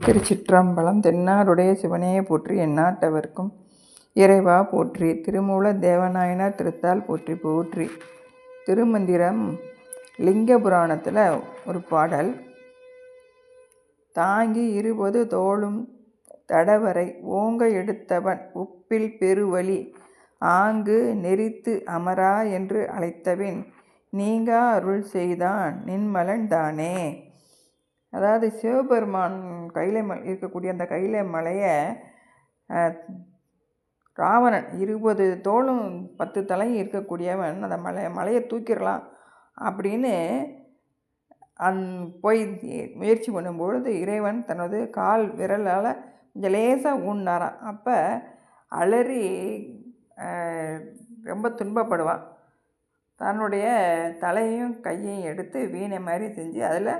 திருச்சிற்றம்பலம் தென்னாருடைய சிவனையே போற்றி எந்நாட்டவர்க்கும் இறைவா போற்றி. திருமூல தேவநாயனார் திருத்தால் போற்றி போற்றி. திருமந்திரம் லிங்க புராணத்தில் ஒரு பாடல். தாங்கி இருபது தோளும் தடவரை ஓங்க எடுத்தவன் உப்பில் பெருவழி. ஆங்கு நெறித்து அமரா என்று அழைத்தவின் நீங்கா அருள் செய்தான் நின்மலன் தானே? அதாவது சிவபெருமான் கைலை இருக்கக்கூடிய அந்த கைலை மலையை ராவணன் இருபது தோளும் பத்து தலையும் இருக்கக்கூடியவன் அந்த மலை மலையை தூக்கிடலாம் அப்படின்னு அந் போய் முயற்சி பண்ணும்பொழுது இறைவன் தனது கால் விரலால் கொஞ்சம் லேசாக ஊன்னாரான் அப்போ அலறி ரொம்ப துன்பப்படுவான். தன்னுடைய தலையும் கையையும் எடுத்து வீணை மாதிரி செஞ்சு அதில்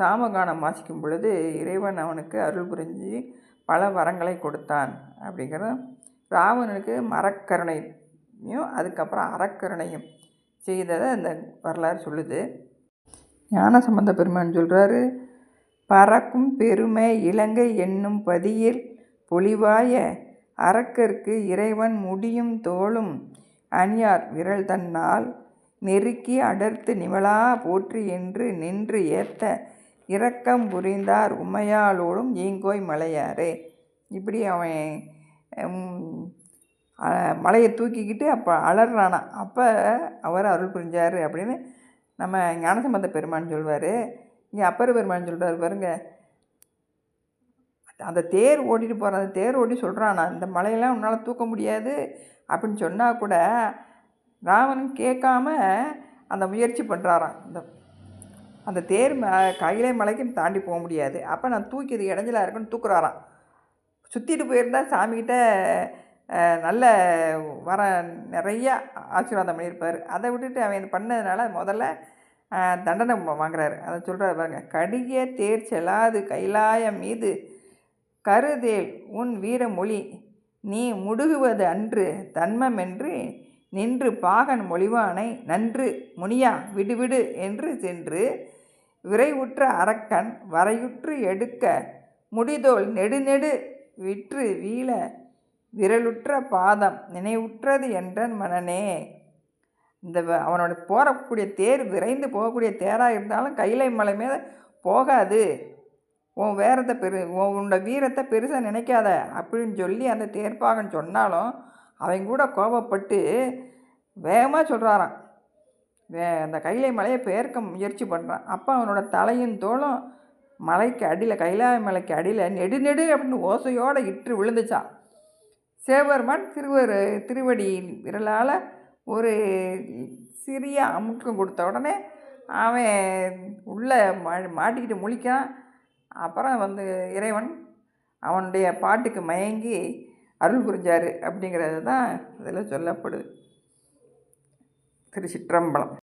சாமகானம் வாசிக்கும் பொழுது இறைவன் அவனுக்கு அருள் புரிஞ்சு பல வரங்களை கொடுத்தான் அப்படிங்கிற ராவணனுக்கு மரக்கருணையும் அதுக்கப்புறம் அறக்கருணையும் செய்ததை அந்த வரலாறு சொல்லுது. ஞான சம்பந்த பெருமான் சொல்கிறாரு பறக்கும் பெருமை இலங்கை என்னும் பதியில் பொலிவாய அரக்கருக்கு இறைவன் முடியும் தோளும் அணியார் விரல் தன்னால் நெருக்கி அடர்த்து நிமலா போற்றி என்று நின்று ஏத்த இரக்கம் புரிந்தார் உமையாளோடும் ஈங்கோய் மலையாரே. இப்படி அவன் மலையை தூக்கிக்கிட்டு அப்போ அலறானா. அப்போ அவர் அருள் புரிஞ்சார் அப்படின்னு நம்ம ஞானசம்பந்த பெருமான் சொல்வார். இங்கே அப்பர் பெருமான் சொல்கிறார் பாருங்க. அந்த தேர் ஓட்டிகிட்டு போகிற அந்த தேர் ஓட்டி சொல்கிறானா இந்த மலையெல்லாம் உன்னால் தூக்க முடியாது அப்படின்னு சொன்னால் கூட ராவணன் கேட்காம அந்த முயற்சி பண்ணுறாராம் இந்த அந்த தேர் ம கையிலே மலைக்கும் தாண்டி போக முடியாது. அப்போ நான் தூக்கிது இடைஞ்சலாக இருக்குன்னு தூக்குறாராம். சுற்றிட்டு போயிருந்தால் சாமிக்கிட்ட நல்ல வர நிறையா ஆசீர்வாதம் பண்ணியிருப்பார். அதை விட்டுட்டு அவன் பண்ணதுனால முதல்ல தண்டனை வாங்குறாரு. அதை சொல்கிறார் பாருங்க கடிய தேர் செல்லாது கைலாயம் மீது. கருதேல் உன் வீரமொழி நீ முடுகுவது அன்று தன்மமென்று. நின்று பாகன் மொழிவானை. நன்று முனியா விடுவிடு என்று சென்று விரைவுற்ற அரக்கன் வரையுற்று எடுக்க முடிதோல் நெடுநெடு விற்று வீழ விரலுற்ற பாதம் நினைவுற்றது என்றன் மனனே. இந்த அவனோட போகக்கூடிய தேர் விரைந்து போகக்கூடிய தேராக இருந்தாலும் கைலை மலை மேலே போகாது. உன் வேரத்தை பெரு உன்னோட வீரத்தை பெருசாக நினைக்காத அப்படின்னு சொல்லி அந்த தேர்ப்பாகன் சொன்னாலும் அவங்க கூட கோபப்பட்டு வேகமாக சொல்கிறாராம் வே அந்த கைலை மலையை பெயர்க்க முயற்சி பண்ணுறான் அப்போ அவனோட தலையும் தோளும் மலைக்கு அடியில் கைலாய மலைக்கு அடியில் நெடு நெடு அப்படின்னு ஓசையோடு இட்டு விழுந்துச்சான் சேவர்மான் திருவர் திருவடி விரலால் ஒரு சிறிய அமுக்கம் கொடுத்த உடனே அவன் உள்ளே மா மாட்டிக்கிட்டு முழிக்கான் அப்புறம் வந்து இறைவன் அவனுடைய பாட்டுக்கு மயங்கி அருள் புரிஞ்சார் அப்படிங்கிறது தான் இதில் சொல்லப்படுது. திருச்சிற்றம்பலம்.